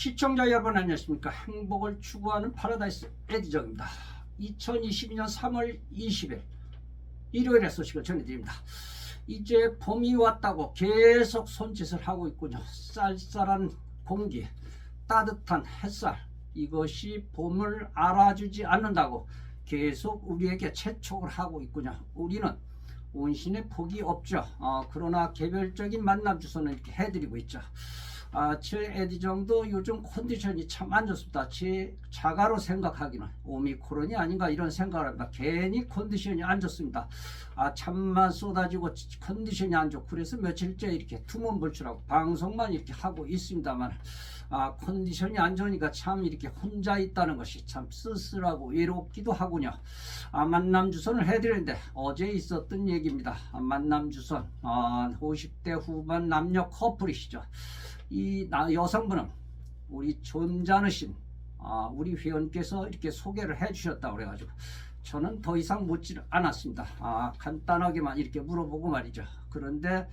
시청자 여러분 안녕하십니까? 행복을 추구하는 파라다이스 에디정입니다. 2022년 3월 20일 일요일에 소식을 전해드립니다. 이제 봄이 왔다고 계속 손짓을 하고 있군요. 쌀쌀한 공기 따뜻한 햇살 이것이 봄을 알아주지 않는다고 계속 우리에게 재촉을 하고 있군요. 우리는 온신의 폭이 없죠. 어, 그러나 개별적인 만남 주소는 이렇게 해드리고 있죠 아, 제 에디정도 요즘 컨디션이 참 안 좋습니다. 제 자가로 생각하기는 오미크론이 아닌가 이런 생각을 합니다. 괜히 컨디션이 안 좋습니다. 아, 참만 쏟아지고 컨디션이 안 좋고 그래서 며칠째 이렇게 투문불출하고 방송만 이렇게 하고 있습니다만 아, 컨디션이 안 좋으니까 참 이렇게 혼자 있다는 것이 참 쓸쓸하고 외롭기도 하군요. 아, 만남 주선을 해드렸는데 어제 있었던 얘기입니다. 아, 만남 주선 아, 50대 후반 남녀 커플이시죠. 이 나- 여성분은 우리 존자느신 아, 우리 회원께서 이렇게 소개를 해주셨다 그래가지고 저는 더 이상 묻지 않았습니다. 아, 간단하게만 이렇게 물어보고 말이죠. 그런데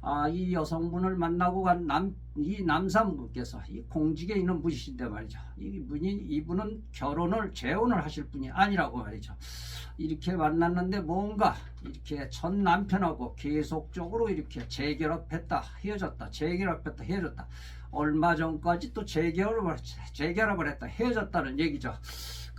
아, 이 여성분을 만나고 간 남, 이 남성분께서 이 공직에 있는 분이신데 말이죠. 이 분이 이분은 결혼을 재혼을 하실 분이 아니라고 말이죠. 이렇게 만났는데 뭔가 이렇게 전 남편하고 계속적으로 이렇게 재결합했다 헤어졌다 재결합했다 헤어졌다 얼마 전까지 또 재결합을 재결합을 했다 헤어졌다는 얘기죠.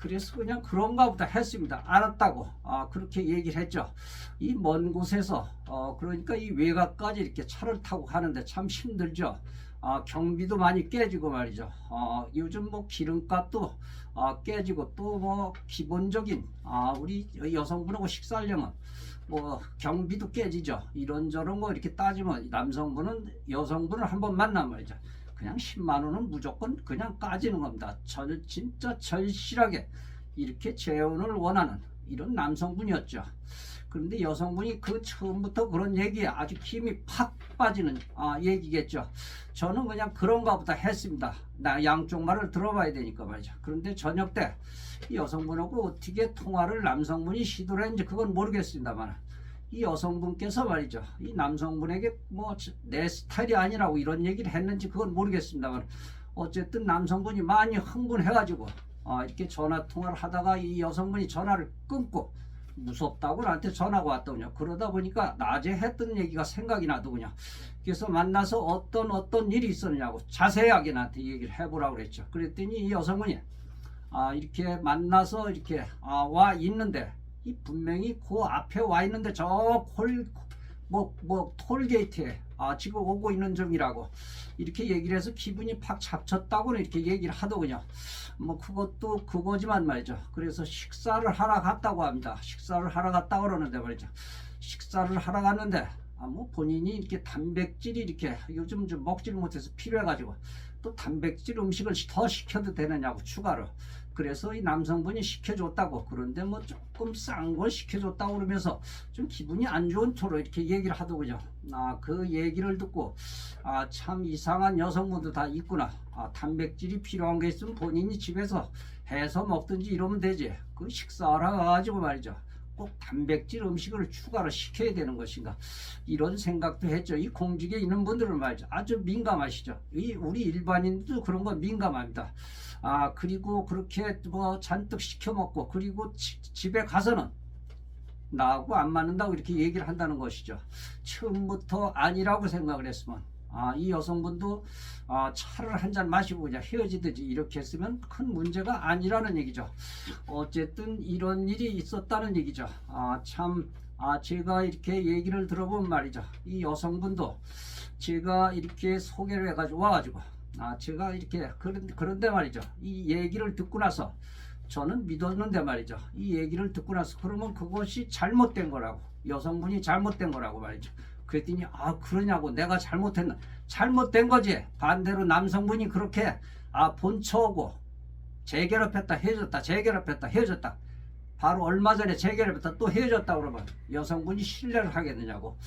그래서 그냥 그런가 보다 했습니다. 알았다고 아, 그렇게 얘기를 했죠. 이 먼 곳에서 어, 그러니까 이 외곽까지 이렇게 차를 타고 가는데 참 힘들죠. 아, 경비도 많이 깨지고 말이죠. 어, 요즘 뭐 기름값도 아, 깨지고 또 뭐 기본적인 아, 우리 여성분하고 식사하려면 뭐 경비도 깨지죠. 이런저런 거 이렇게 따지면 남성분은 여성분을 한번 만나면 말이죠. 그냥 10만 원은 무조건 그냥 까지는 겁니다. 절 진짜 절실하게 이렇게 재혼을 원하는 이런 남성분이었죠. 그런데 여성분이 그 처음부터 그런 얘기에 아주 힘이 팍 빠지는 아, 얘기겠죠. 저는 그냥 그런가 보다 했습니다. 나 양쪽 말을 들어봐야 되니까 말이죠. 그런데 저녁 때이 여성분하고 어떻게 통화를 남성분이 시도를 했는지 그건 모르겠습니다만 이 여성분께서 말이죠. 이 남성분에게 뭐 내 스타일이 아니라고 이런 얘기를 했는지 그건 모르겠습니다만 어쨌든 남성분이 많이 흥분해가지고 아, 이렇게 전화 통화를 하다가 이 여성분이 전화를 끊고 무섭다고 나한테 전화가 왔더군요. 그러다 보니까 낮에 했던 얘기가 생각이 나더군요. 그래서 만나서 어떤 어떤 일이 있었냐고 자세하게 나한테 얘기를 해보라고 그랬죠. 그랬더니 이 여성분이 아, 이렇게 만나서 이렇게 아, 와 있는데 이 분명히 그 앞에 와 있는데 저콜뭐뭐 톨게이트에 아, 지금 오고 있는 중이라고 이렇게 얘기를 해서 기분이 팍 잡쳤다고는 이렇게 얘기를 하더군요. 뭐 그것도 그거지만 말이죠. 그래서 식사를 하러 갔다고 합니다. 식사를 하러 갔다 그러는데 말이죠. 식사를 하러 갔는데 아, 뭐 본인이 이렇게 단백질이 이렇게 요즘 좀 먹질 못해서 필요해가지고 또 단백질 음식을 더 시켜도 되느냐고 추가로 그래서 이 남성분이 시켜줬다고 그런데 뭐 조금 싼 걸 시켜줬다고 그러면서 좀 기분이 안 좋은 토로 이렇게 얘기를 하더군요. 아 그 얘기를 듣고 아 참 이상한 여성분도 다 있구나. 아 단백질이 필요한 게 있으면 본인이 집에서 해서 먹든지 이러면 되지. 그 식사를 가지고 말이죠. 꼭 단백질 음식을 추가로 시켜야 되는 것인가 이런 생각도 했죠. 이 공직에 있는 분들은 말이죠. 아주 민감하시죠. 이 우리 일반인도 그런 거 민감합니다. 아 그리고 그렇게 뭐 잔뜩 시켜 먹고 그리고 지- 집에 가서는 나하고 안 맞는다고 이렇게 얘기를 한다는 것이죠. 처음부터 아니라고 생각을 했으면 아, 이 여성분도 아, 차를 한 잔 마시고 그냥 헤어지듯이 이렇게 했으면 큰 문제가 아니라는 얘기죠. 어쨌든 이런 일이 있었다는 얘기죠. 아, 참, 아, 제가 이렇게 얘기를 들어보면 말이죠. 이 여성분도 제가 이렇게 소개를 해가지고 와가지고, 아, 제가 이렇게, 그런, 그런데 말이죠. 이 얘기를 듣고 나서 저는 믿었는데 말이죠. 이 얘기를 듣고 나서 그러면 그것이 잘못된 거라고. 여성분이 잘못된 거라고 말이죠. 그랬더니 아 그러냐고. 내가 잘못했나. 잘못된 거지. 반대로 남성분이 그렇게 아 본처하고. 재결합했다 헤어졌다 재결합했다 헤어졌다. 바로 얼마 전에 재결합했다 또 헤어졌다 그러면 여성분이 신뢰를 하겠느냐고.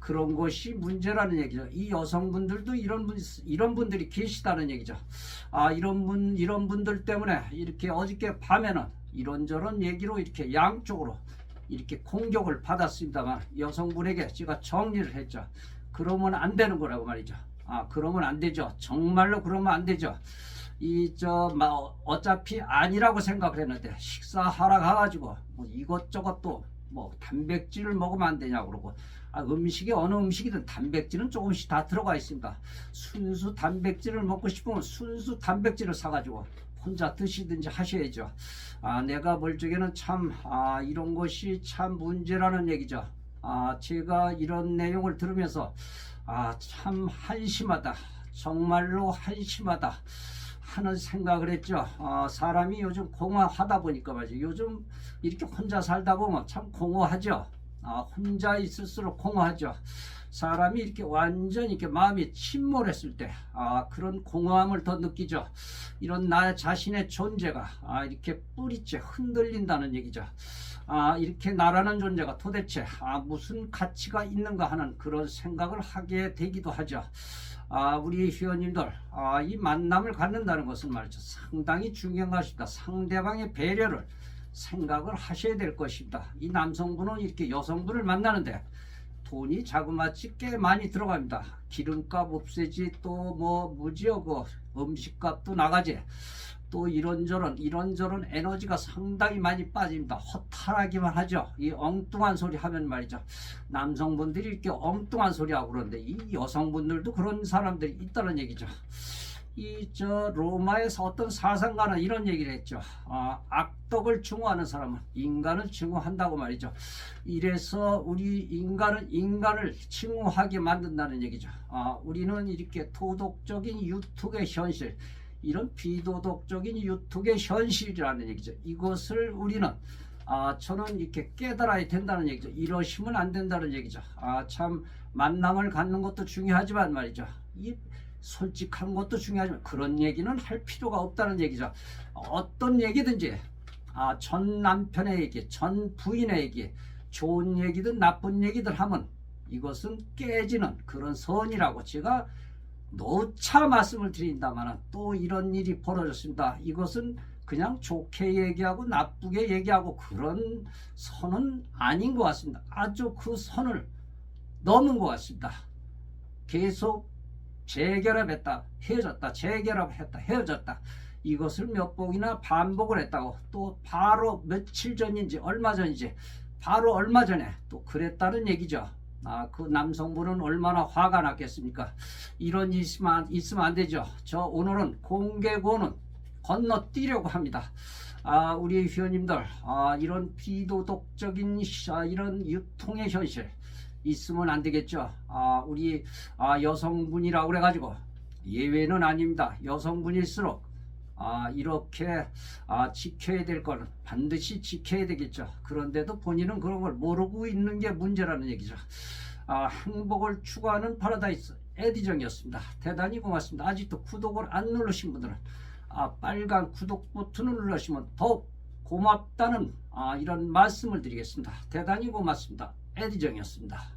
그런 것이 문제라는 얘기죠. 이 여성분들도 이런 분 이런 분들이 계시다는 얘기죠. 아 이런 분 이런 분들 때문에 이렇게 어저께 밤에는 이런저런 얘기로 이렇게 양쪽으로 이렇게 공격을 받았습니다만 여성분에게 제가 정리를 했죠. 그러면 안 되는 거라고 말이죠. 아 그러면 안 되죠. 정말로 그러면 안 되죠. 이저 어차피 아니라고 생각을 했는데 식사하러 가가지고 뭐 이것저것 또 뭐 단백질을 먹으면 안 되냐고 그러고 아, 음식에 어느 음식이든 단백질은 조금씩 다 들어가 있습니다. 순수 단백질을 먹고 싶으면 순수 단백질을 사가지고 혼자 드시든지 하셔야죠. 아, 내가 볼 적에는 참 아, 이런 것이 참 문제라는 얘기죠. 아, 제가 이런 내용을 들으면서 아, 참 한심하다. 정말로 한심하다. 하는 생각을 했죠. 어, 사람이 요즘 공허하다 보니까 말이죠. 요즘 이렇게 혼자 살다 보면 참 공허하죠. 아, 혼자 있을수록 공허하죠. 사람이 이렇게 완전히 이렇게 마음이 침몰했을 때, 아, 그런 공허함을 더 느끼죠. 이런 나 자신의 존재가, 아, 이렇게 뿌리째 흔들린다는 얘기죠. 아, 이렇게 나라는 존재가 도대체, 아, 무슨 가치가 있는가 하는 그런 생각을 하게 되기도 하죠. 아, 우리 회원님들, 아, 이 만남을 갖는다는 것은 말이죠. 상당히 중요한 것입니다. 상대방의 배려를 생각을 하셔야 될 것입니다. 이 남성분은 이렇게 여성분을 만나는데 돈이 자그마치 꽤 많이 들어갑니다. 기름값 없애지 또 뭐 무지여 그 음식값도 나가지 또 이런저런 이런저런 에너지가 상당히 많이 빠집니다. 허탈하기만 하죠. 이 엉뚱한 소리 하면 말이죠. 남성분들이 이렇게 엉뚱한 소리 하고 그러는데 이 여성분들도 그런 사람들이 있다는 얘기죠. 이 저 로마에서 어떤 사상가는 이런 얘기를 했죠. 아, 악덕을 증오하는 사람은 인간을 증오한다고 말이죠. 이래서 우리 인간은 인간을 증오하게 만든다는 얘기죠. 아, 우리는 이렇게 도덕적인 유튜브의 현실, 이런 비도덕적인 유튜브의 현실이라는 얘기죠. 이것을 우리는 아, 저는 이렇게 깨달아야 된다는 얘기죠. 이러시면 안 된다는 얘기죠. 아, 참 만남을 갖는 것도 중요하지만 말이죠. 이 솔직한 것도 중요하지만 그런 얘기는 할 필요가 없다는 얘기죠. 어떤 얘기든지 아, 전 남편의 얘기, 전 부인의 얘기, 좋은 얘기든 나쁜 얘기들 하면 이것은 깨지는 그런 선이라고 제가 노차 말씀을 드린다만 또 이런 일이 벌어졌습니다. 이것은 그냥 좋게 얘기하고 나쁘게 얘기하고 그런 선은 아닌 것 같습니다. 아주 그 선을 넘은 것 같습니다. 계속 재결합했다, 헤어졌다, 재결합했다, 헤어졌다. 이것을 몇 번이나 반복을 했다고 또 바로 며칠 전인지 얼마 전인지 바로 얼마 전에 또 그랬다는 얘기죠. 아, 그 남성분은 얼마나 화가 났겠습니까? 이런 일 있으면, 있으면 안 되죠. 저 오늘은 공개고는 건너뛰려고 합니다. 아, 우리 회원님들, 아, 이런 비도덕적인 아, 이런 유통의 현실 있으면 안 되겠죠. 아, 우리 아, 여성분이라고 그래가지고 예외는 아닙니다. 여성분일수록 아, 이렇게 아, 지켜야 될 거는 반드시 지켜야 되겠죠. 그런데도 본인은 그런 걸 모르고 있는 게 문제라는 얘기죠. 아, 행복을 추구하는 파라다이스 에디정이었습니다. 대단히 고맙습니다. 아직도 구독을 안 누르신 분들은 아, 빨간 구독 버튼을 눌러주시면 더욱 고맙다는 아, 이런 말씀을 드리겠습니다. 대단히 고맙습니다. 에디정이었습니다.